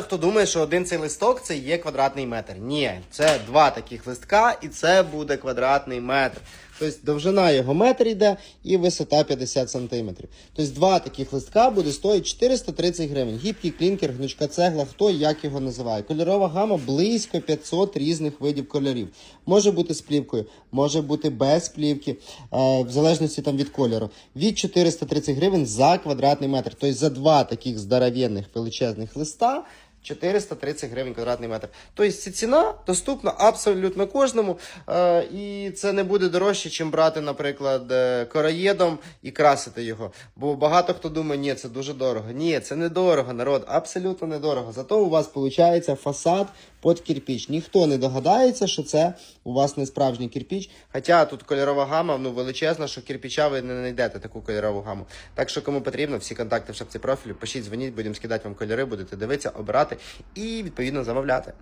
Хто думає, що один цей листок це є квадратний метр. Ні, це два таких листка, і це буде квадратний метр. Тобто довжина його метр йде і висота 50 см. Тобто два таких листка буде стоїть 430 гривень. Гібкий клінкер, гнучка цегла, хто як його називає. Кольорова гама близько 500 різних видів кольорів. Може бути з плівкою, може бути без плівки, е, в залежності там від кольору. Від 430 гривень за квадратний метр. Тобто за два таких здоровенних величезних листа. 430 гривень квадратний метр. Тобто ця ціна доступна абсолютно кожному. Е, і це не буде дорожче, ніж брати, наприклад, е, короєдом і красити його. Бо багато хто думає, ні, це дуже дорого. Ні, це не дорого, народ, абсолютно недорого. Зато у вас виходить фасад під кирпіч. Ніхто не догадається, що це у вас не справжній кирпіч. Хоча тут кольорова гама ну, величезна, що кирпіча ви не знайдете таку кольорову гаму. Так що кому потрібно, всі контакти в шапці профілю, пишіть, дзвоніть, будемо скидати вам кольори, будете дивитися, обирати і відповідно замовляти.